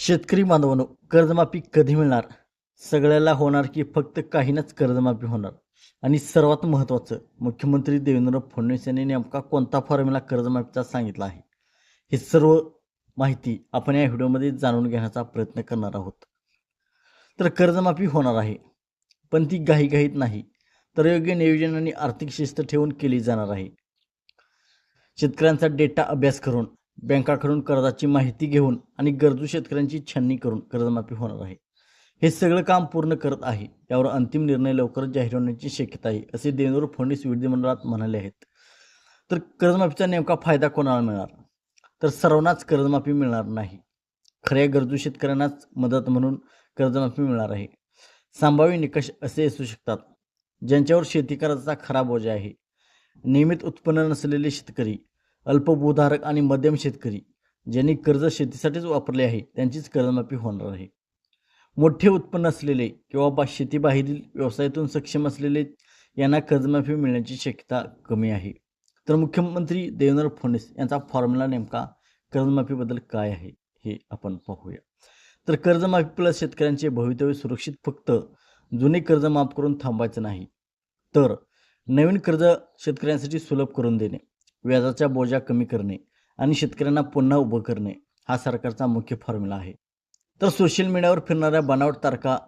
शेतकरी बांधवांनो कर्जमाफी कधी मिळणार? सगळ्याला होणार की फक्त काहींनाच कर्जमाफी होणार? आणि सर्वात महत्त्वाचं मुख्यमंत्री देवेंद्र फडणवीस यांनी नेमका कोणता फॉर्म्युला कर्जमाफीचा सांगितला आहे? हे सर्व माहिती आपण या व्हिडिओमध्ये जाणून घेण्याचा प्रयत्न करणार आहोत. तर कर्जमाफी होणार आहे पण ती घाईघाईत नाही तर योग्य नियोजन आणि आर्थिक शिस्त ठेवून केली जाणार आहे. शेतकऱ्यांचा डेटा अभ्यास करून बँकाकडून कर्जाची माहिती घेऊन आणि गरजू शेतकऱ्यांची छाननी करून कर्जमाफी होणार आहे. हे सगळं काम पूर्ण करत आहे. यावर अंतिम निर्णय लवकरच जाहीर होण्याची शक्यता आहे असे देवेंद्र फडणवीस विधिमंडळात म्हणाले आहेत. तर कर्जमाफीचा नेमका फायदा कोणाला मिळणार? तर सर्वांनाच कर्जमाफी मिळणार नाही. खऱ्या गरजू शेतकऱ्यांनाच मदत म्हणून कर्जमाफी मिळणार आहे. संभाव्य निकष असे असू शकतात ज्यांच्यावर शेती कर्जाचा खरा बोजा आहे. नियमित उत्पन्न नसलेले शेतकरी अल्पभूधारक आणि मध्यम शेतकरी ज्यांनी कर्ज शेतीसाठीच वापरले आहे त्यांचीच कर्जमाफी होणार आहे. मोठे उत्पन्न असलेले किंवा बा शेतीबाहेरील व्यवसायातून सक्षम असलेले यांना कर्जमाफी मिळण्याची शक्यता कमी आहे. तर मुख्यमंत्री देवेंद्र फडणवीस यांचा फॉर्म्युला नेमका कर्जमाफीबद्दल काय आहे हे आपण पाहूया. तर कर्जमाफी प्लस शेतकऱ्यांचे भवितव्य सुरक्षित फक्त जुने कर्ज माफ करून थांबायचं नाही तर नवीन कर्ज शेतकऱ्यांसाठी सुलभ करून देणे. व्याजाचा बोजा कमी करणे आणि शेतकऱ्यांना पुन्हा उभं करणे हा सरकारचा मुख्य फॉर्म्युला आहे. तर सोशल मीडियावर फिरणाऱ्या बनावट तारखा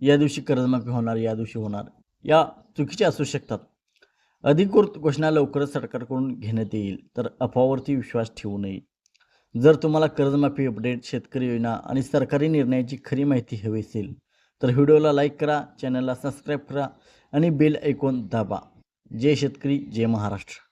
या दिवशी कर्जमाफी होणार या दिवशी होणार या चुकीच्या असू शकतात. अधिकृत घोषणा लवकरच सरकारकडून घेण्यात येईल तर अफवावरती विश्वास ठेवू नये. जर तुम्हाला कर्जमाफी अपडेट शेतकरी योजना आणि सरकारी निर्णयाची खरी माहिती हवी असेल तर व्हिडिओला लाईक करा चॅनलला सबस्क्राईब करा आणि बेल ऐकून दाबा. जय शेतकरी जय महाराष्ट्र.